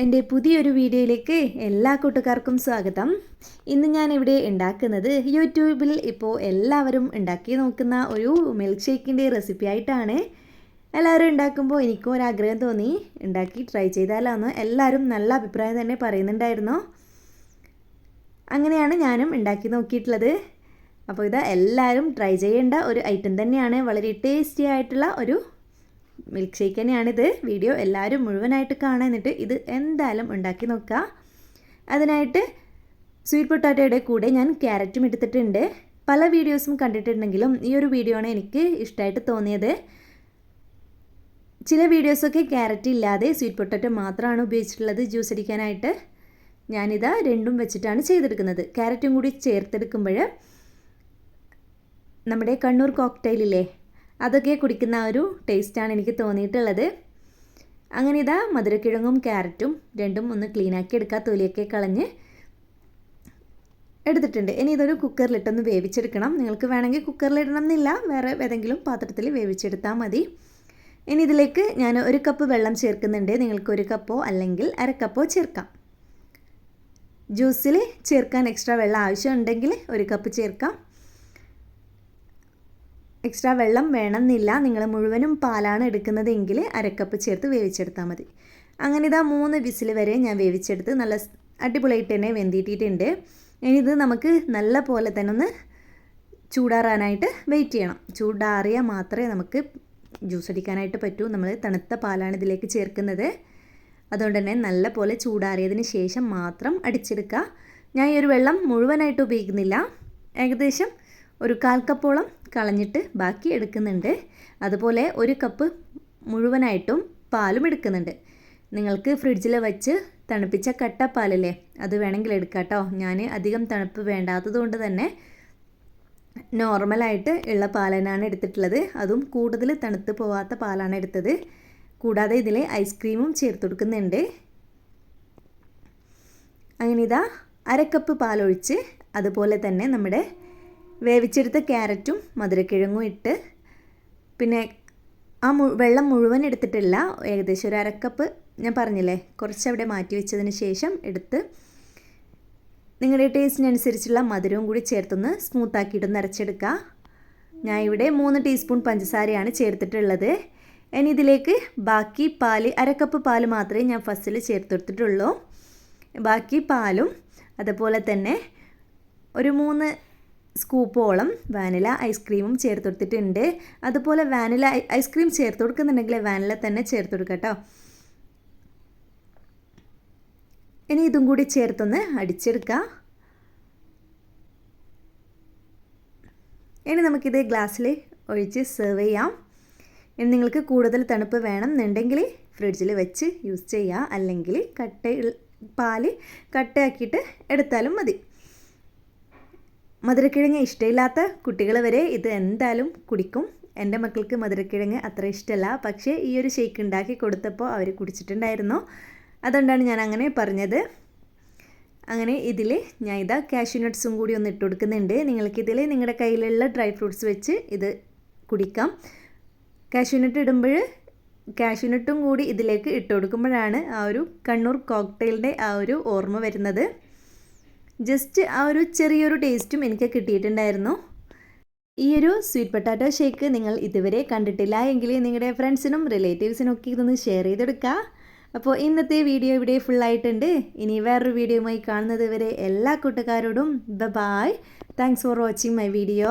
എന്റെ പുതിയൊരു വീഡിയോയിലേക്ക് എല്ലാ കൂട്ടുകാർക്കും സ്വാഗതം. ഇന്ന് ഞാൻ ഇവിടെ ഉണ്ടാക്കുന്നത് യൂട്യൂബിൽ ഇപ്പോൾ എല്ലാവരും ഉണ്ടാക്കി നോക്കുന്ന ഒരു മിൽക്ക് ഷേക്കിന്റെ റെസിപ്പി ആയിട്ടാണ്. എല്ലാവരും ഉണ്ടാക്കുമ്പോൾ എനിക്കും ഒരാഗ്രഹം തോന്നി. ഉണ്ടാക്കി ട്രൈ ചെയ്താലാന്ന് എല്ലാവരും നല്ല അഭിപ്രായം തന്നെ പറയുന്നുണ്ടായിരുന്നു. അങ്ങനെയാണ് ഞാനും ഉണ്ടാക്കി നോക്കിയിട്ടുള്ളത്. അപ്പോൾ ഇത് എല്ലാവരും ട്രൈ ചെയ്യേണ്ട ഒരു ഐറ്റം തന്നെയാണ്. വളരെ ടേസ്റ്റി ആയിട്ടുള്ള ഒരു മിൽക്ക് ഷേക്ക് തന്നെയാണിത്. വീഡിയോ എല്ലാവരും മുഴുവനായിട്ട് കാണാൻ എന്നിട്ട് ഇത് എന്തായാലും ഉണ്ടാക്കി നോക്കുക അതിനായിട്ട് സ്വീറ്റ് പൊട്ടാറ്റോയുടെ കൂടെ ഞാൻ ക്യാരറ്റും എടുത്തിട്ടുണ്ട്. പല വീഡിയോസും കണ്ടിട്ടുണ്ടെങ്കിലും ഈ ഒരു വീഡിയോ ആണ് എനിക്ക് ഇഷ്ടമായിട്ട് തോന്നിയത്. ചില വീഡിയോസൊക്കെ ക്യാരറ്റ് ഇല്ലാതെ സ്വീറ്റ് പൊട്ടാറ്റോ മാത്രമാണ് ഉപയോഗിച്ചിട്ടുള്ളത് ജ്യൂസ് അടിക്കാനായിട്ട്. ഞാനിതാ രണ്ടും വെച്ചിട്ടാണ് ചെയ്തെടുക്കുന്നത്. ക്യാരറ്റും കൂടി ചേർത്തെടുക്കുമ്പോൾ നമ്മുടെ കണ്ണൂർ കോക്ടെയിലില്ലേ? അതൊക്കെ കുടിക്കുന്ന ഒരു ടേസ്റ്റാണ് എനിക്ക് തോന്നിയിട്ടുള്ളത്. അങ്ങനെ ഇതാ മധുരക്കിഴങ്ങും ക്യാരറ്റും രണ്ടും ഒന്ന് ക്ലീനാക്കി എടുക്കുക തൊലിയൊക്കെ കളഞ്ഞ് എടുത്തിട്ടുണ്ട്. ഇനി ഇതൊരു കുക്കറിലിട്ടൊന്ന് വേവിച്ചെടുക്കണം. നിങ്ങൾക്ക് വേണമെങ്കിൽ കുക്കറിലിടണം എന്നില്ല വേറെ ഏതെങ്കിലും പാത്രത്തിൽ വേവിച്ചെടുത്താൽ മതി. ഇനി ഇതിലേക്ക് ഞാൻ ഒരു കപ്പ് വെള്ളം ചേർക്കുന്നുണ്ട്. നിങ്ങൾക്ക് ഒരു കപ്പോ അല്ലെങ്കിൽ അര കപ്പോ ചേർക്കാം. ജ്യൂസിൽ ചേർക്കാൻ എക്സ്ട്രാ വെള്ളം ആവശ്യമുണ്ടെങ്കിൽ ഒരു കപ്പ് ചേർക്കാം. എക്സ്ട്രാ വെള്ളം വേണമെന്നില്ല. നിങ്ങൾ മുഴുവനും പാലാണ് എടുക്കുന്നതെങ്കിൽ അരക്കപ്പ് ചേർത്ത് വേവിച്ചെടുത്താൽ മതി. അങ്ങനെ ഇതാ മൂന്ന് വിസിൽ വരെ ഞാൻ വേവിച്ചെടുത്ത് നല്ല അടിപൊളിയായിട്ട് തന്നെ വെന്തിട്ടിട്ടുണ്ട്. ഇനി ഇത് നമുക്ക് നല്ല പോലെ തന്നെ ഒന്ന് ചൂടാറാനായിട്ട് വെയിറ്റ് ചെയ്യണം. ചൂടാറിയാൽ മാത്രമേ നമുക്ക് ജ്യൂസ് അടിക്കാനായിട്ട് പറ്റൂ. നമ്മൾ തണുത്ത പാലാണ് ഇതിലേക്ക് ചേർക്കുന്നത്. അതുകൊണ്ട് തന്നെ നല്ല പോലെ ചൂടാറിയതിന് ശേഷം മാത്രം അടിച്ചെടുക്കുക. ഞാൻ ഈ ഒരു വെള്ളം മുഴുവനായിട്ട് ഉപയോഗിക്കുന്നില്ല. ഏകദേശം ഒരു കാൽ കപ്പോളം കളഞ്ഞിട്ട് ബാക്കി എടുക്കുന്നുണ്ട്. അതുപോലെ ഒരു കപ്പ് മുഴുവനായിട്ടും പാലും എടുക്കുന്നുണ്ട്. നിങ്ങൾക്ക് ഫ്രിഡ്ജിൽ വെച്ച് തണുപ്പിച്ച കട്ടപ്പാലല്ലേ? അത് വേണമെങ്കിൽ എടുക്കാം കേട്ടോ ഞാൻ അധികം തണുപ്പ് വേണ്ടാത്തത് കൊണ്ട് തന്നെ നോർമലായിട്ട് ഉള്ള പാലനാണ് എടുത്തിട്ടുള്ളത്. അതും കൂടുതൽ തണുത്ത് പോവാത്ത പാലാണ് എടുത്തത്. കൂടാതെ ഇതിൽ ഐസ്ക്രീമും ചേർത്ത് കൊടുക്കുന്നുണ്ട്. അങ്ങനെ ഇതാ അരക്കപ്പ് പാലൊഴിച്ച് അതുപോലെ തന്നെ നമ്മുടെ വേവിച്ചെടുത്ത ക്യാരറ്റും മധുരക്കിഴങ്ങും ഇട്ട് പിന്നെ ആ മു വെള്ളം മുഴുവൻ എടുത്തിട്ടില്ല ഏകദേശം ഒരു അരക്കപ്പ് ഞാൻ പറഞ്ഞില്ലേ കുറച്ച് അവിടെ മാറ്റി വെച്ചതിന് ശേഷം എടുത്ത് നിങ്ങളുടെ ടേസ്റ്റിനനുസരിച്ചുള്ള മധുരവും കൂടി ചേർത്തൊന്ന് സ്മൂത്താക്കിയിട്ട് നിറച്ചെടുക്കുക ഞാൻ ഇവിടെ മൂന്ന് ടീസ്പൂൺ പഞ്ചസാരയാണ് ചേർത്തിട്ടുള്ളത്. ഇനി ഇതിലേക്ക് ബാക്കി പാൽ അരക്കപ്പ് പാൽ മാത്രമേ ഞാൻ ഫസ്റ്റിൽ ചേർത്തെടുത്തിട്ടുള്ളൂ. ബാക്കി പാലും അതുപോലെ തന്നെ ഒരു മൂന്ന് സ്കൂപ്പോളം വാനില ഐസ്ക്രീമും ചേർത്ത് കൊടുത്തിട്ടുണ്ട് അതുപോലെ വാനില ഐസ്ക്രീം ചേർത്ത് കൊടുക്കുന്നുണ്ടെങ്കിൽ വാനില തന്നെ ചേർത്ത് കൊടുക്കുക കേട്ടോ ഇനി ഇതും കൂടി ചേർത്തൊന്ന് അടിച്ചെടുക്കുക ഇനി നമുക്കിത് ഗ്ലാസ്സിൽ ഒഴിച്ച് സെർവ് ചെയ്യാം. ഇനി നിങ്ങൾക്ക് കൂടുതൽ തണുപ്പ് വേണം എന്നുണ്ടെങ്കിൽ ഫ്രിഡ്ജിൽ വെച്ച് യൂസ് ചെയ്യുക അല്ലെങ്കിൽ കട്ട പാൽ കട്ടയാക്കിയിട്ട് എടുത്താലും മതി. മധുരക്കിഴങ്ങ് ഇഷ്ടമില്ലാത്ത കുട്ടികൾ വരെ ഇത് എന്തായാലും കുടിക്കും. എന്റെ മക്കൾക്ക് മധുരക്കിഴങ്ങ് അത്ര ഇഷ്ടമല്ല പക്ഷേ ഈ ഒരു ഷേക്ക് ഉണ്ടാക്കി കൊടുത്തപ്പോൾ അവർ കുടിച്ചിട്ടുണ്ടായിരുന്നു. അതുകൊണ്ടാണ് ഞാൻ അങ്ങനെ പറഞ്ഞത്. അങ്ങനെ ഇതിൽ ഞാൻ ഇതാ കാഷ്യൂ നട്ട്സും കൂടി ഒന്ന് ഇട്ട് കൊടുക്കുന്നുണ്ട്. നിങ്ങൾക്കിതിൽ നിങ്ങളുടെ കയ്യിലുള്ള ഡ്രൈ ഫ്രൂട്ട്സ് വെച്ച് ഇത് കുടിക്കാം. കാഷ്യൂ നട്ട് ഇടുമ്പോൾ കാഷ്യൂ നട്ടും കൂടി ഇതിലേക്ക് ഇട്ട് കൊടുക്കുമ്പോഴാണ് ആ ഒരു കണ്ണൂർ കോക്ടെയിലിന്റെ ആ ഒരു ഓർമ്മ വരുന്നത്. ജസ്റ്റ് ആ ഒരു ചെറിയൊരു ടേസ്റ്റും എനിക്ക് കിട്ടിയിട്ടുണ്ടായിരുന്നു. ഈ ഒരു സ്വീറ്റ് പൊട്ടാറ്റോ ഷേക്ക് നിങ്ങൾ ഇതുവരെ കണ്ടിട്ടില്ല എങ്കിൽ നിങ്ങളുടെ ഫ്രണ്ട്സിനും റിലേറ്റീവ്സിനും ഒക്കെ ഇതൊന്ന് ഷെയർ ചെയ്തെടുക്കുക അപ്പോൾ ഇന്നത്തെ വീഡിയോ ഇവിടെ ഫുള്ളായിട്ടുണ്ട് ഇനി വേറൊരു വീഡിയോയുമായി കാണുന്നത് വരെ എല്ലാ കൂട്ടുകാരോടും ബ bye thanks for watching my video